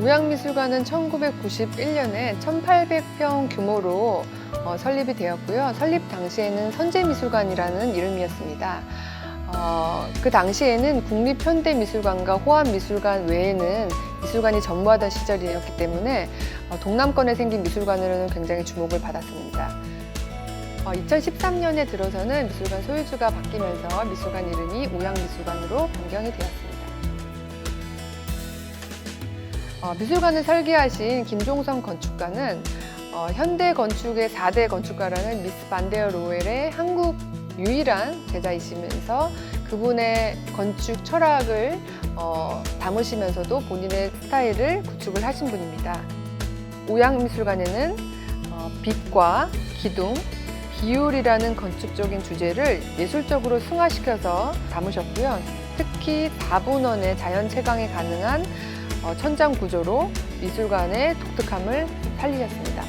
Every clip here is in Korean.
우양미술관은 1991년에 1,800평 규모로 어, 설립이 되었고요. 설립 당시에는 선제미술관이라는 이름이었습니다. 어, 그 당시에는 국립현대미술관과 호암미술관 외에는 미술관이 전무하던 시절이었기 때문에 어, 동남권에 생긴 미술관으로는 굉장히 주목을 받았습니다. 어, 2013년에 들어서는 미술관 소유주가 바뀌면서 미술관 이름이 우양미술관으로 변경이 되었습니다. 어, 미술관을 설계하신 김종성 건축가는 어, 현대 건축의 4대 건축가라는 미스 반데어 로웰의 한국 유일한 제자이시면서 그분의 건축 철학을 어, 담으시면서도 본인의 스타일을 구축을 하신 분입니다. 오양미술관에는 어, 빛과 기둥, 비율이라는 건축적인 주제를 예술적으로 승화시켜서 담으셨고요. 특히 4분원의 자연 채광이 가능한 어, 천장 구조로 미술관의 독특함을 살리셨습니다.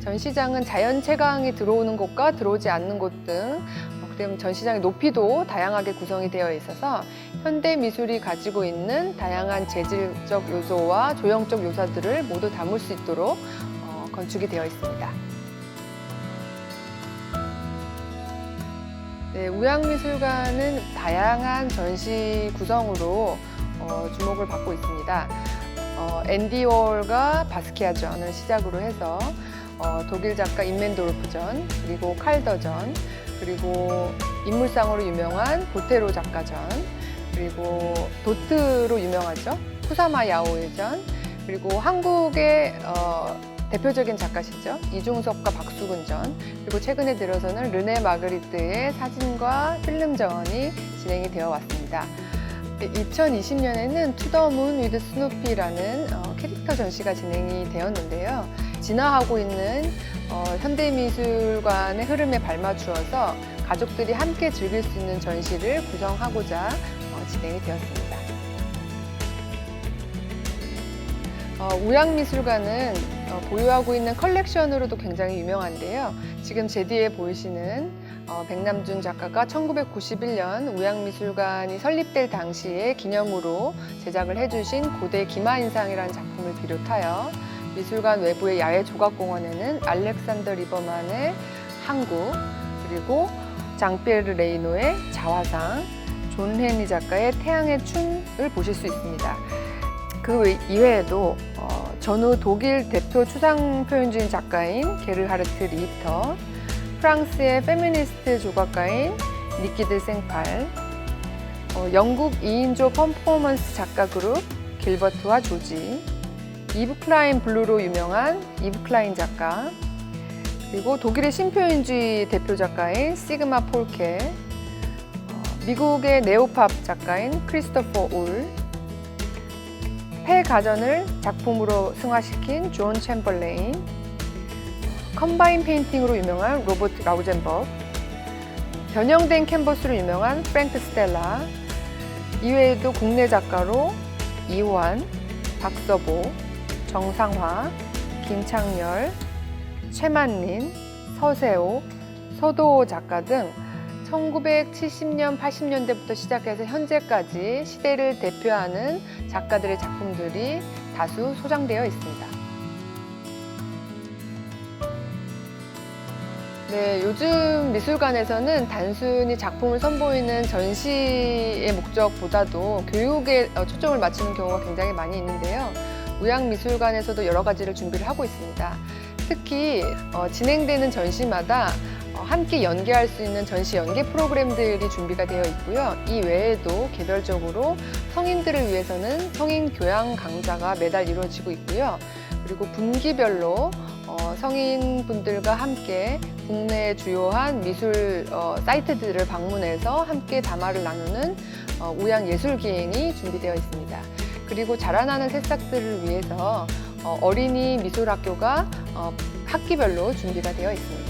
전시장은 자연 채광이 들어오는 곳과 들어오지 않는 곳등 어, 전시장의 높이도 다양하게 구성이 되어 있어서 현대 미술이 가지고 있는 다양한 재질적 요소와 조형적 요소들을 모두 담을 수 있도록 어, 건축이 되어 있습니다. 네, 우양미술관은 다양한 전시 구성으로 어, 주목을 받고 있습니다. 어, 앤디 월과 바스키아전을 시작으로 해서 어, 독일 작가 인멘도르프 전, 그리고 칼더 전, 그리고 인물상으로 유명한 보테로 작가 전, 그리고 도트로 유명하죠. 쿠사마 야오의 전, 그리고 한국의 어, 대표적인 작가시죠. 이중섭과 박수근 전, 그리고 최근에 들어서는 르네 마그리트의 사진과 필름전이 진행이 되어 왔습니다. 2020년에는 투더문 위드 스누피라는 어, 캐릭터 전시가 진행이 되었는데요. 진화하고 있는 어, 현대미술관의 흐름에 발맞추어서 가족들이 함께 즐길 수 있는 전시를 구성하고자 어, 진행이 되었습니다. 어, 우양미술관은 어, 보유하고 있는 컬렉션으로도 굉장히 유명한데요. 지금 제 뒤에 보이시는 어, 백남준 작가가 1991년 우양미술관이 설립될 당시에 기념으로 제작을 해주신 고대 기마인상이라는 작품을 비롯하여 미술관 외부의 야외 조각공원에는 알렉산더 리버만의 항구 그리고 장피에르 레이노의 자화상, 존 헤니 작가의 태양의 춤을 보실 수 있습니다. 그 외- 이외에도 어, 전후 독일 대표 추상 표현주의 작가인 게르하르트 리히터, 프랑스의 페미니스트 조각가인 니키드 생팔, 어, 영국 2인조 퍼포먼스 작가 그룹 길버트와 조지, 이브 클라인 블루로 유명한 이브 클라인 작가, 그리고 독일의 신표현주의 대표 작가인 시그마 폴케, 어, 미국의 네오팝 작가인 크리스토퍼 올, 폐 가전을 작품으로 승화시킨 존 챔벌레인, 컴바인 페인팅으로 유명한 로버트 라우젠버그, 변형된 캔버스로 유명한 프랭크 스텔라, 이외에도 국내 작가로 이완, 박서보, 정상화, 김창열, 최만린, 서세호, 서도호 작가 등 1970년, 80년대부터 시작해서 현재까지 시대를 대표하는 작가들의 작품들이 다수 소장되어 있습니다. 네, 요즘 미술관에서는 단순히 작품을 선보이는 전시의 목적보다도 교육에 어, 초점을 맞추는 경우가 굉장히 많이 있는데요. 우양미술관에서도 여러 가지를 준비를 하고 있습니다. 특히 어, 진행되는 전시마다 어, 함께 연계할 수 있는 전시 연계 프로그램들이 준비가 되어 있고요. 이 외에도 개별적으로 성인들을 위해서는 성인 교양 강좌가 매달 이루어지고 있고요. 그리고 분기별로 어, 성인분들과 함께 국내 주요한 미술 어, 사이트들을 방문해서 함께 담화를 나누는 어, 우양 예술 기행이 준비되어 있습니다. 그리고 자라나는 새싹들을 위해서 어, 어린이 미술 학교가 어, 학기별로 준비가 되어 있습니다.